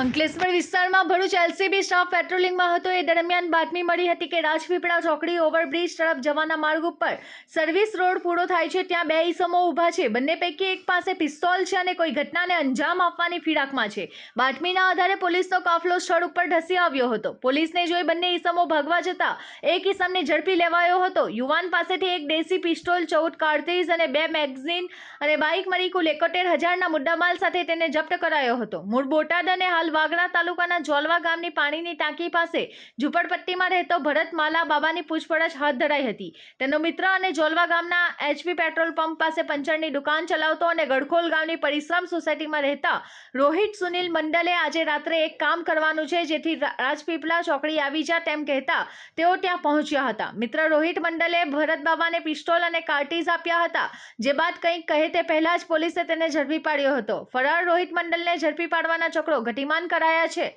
અંકલેશ્વર વિસ્તારમાં Bharuch LCB staff પેટ્રોલિંગમાં હતો. એ દરમિયાન બાતમી મળી હતી કે રાજપીપળા ચોકડી ઓવરબ્રિજ તરફ જવાના માર્ગ ઉપર સર્વિસ રોડ પૂરો થાય છે. ત્યાં બે ઈસમો ઊભા છે. બંને પૈકી એક પાસે પિસ્તોલ છે અને કોઈ ઘટનાને અંજામ આપવાની ફિરાકમાં છે. બાતમીના આધારે પોલીસનો કાફલો સ્થળ ઉપર ધસી આવ્યો હતો. પોલીસને જોઈ બંને ઈસમો ભાગવા જતા એક ઈસમને ઝડપી લેવાયો હતો. યુવાન પાસેથી એક દેશી પિસ્તોલ, ચૌદ કાર્તીઝ અને બે મેગઝીન અને બાઇક મળી કુલ એકોતેર હજારના મુદ્દામાલ સાથે તેને જપ્ત કરાયો હતો. મૂળ બોટાદ અને હાલ વાગરા તાલુકાના જોલવા ગામની પાણીની ટાંકી પાસે ઝૂંપડપટ્ટીમાં રહેતો ભરત માલા બાબાની પૂછપરછ હાથ ધરાઈ હતી. તેનો મિત્ર અને જોલવા ગામના એચપી પેટ્રોલ પંપ પાસે પંચરની દુકાન ચલાવતો અને ગડખોલ ગામની પરિશ્રમ સોસાયટીમાં રહેતા રોહિત સુનિલ મંડલે આજે રાત્રે એક કામ કરવાનું છે જેથી રાજપીપળા ચોકડી આવી જા તેમ કહેતા તેઓ ત્યાં પહોંચ્યા હતા. મિત્ર રોહિત મંડલે ભરત બાબાને પિસ્તોલ અને કાર્ટીઝ આપ્યા હતા. જે બાદ કંઈક કહે તે પહેલા જ પોલીસે તેને ઝડપી પાડ્યો હતો. ફરાર રોહિત મંડલને ઝડપી પાડવાના ચક્રો ગતિમાન કરાયા છે.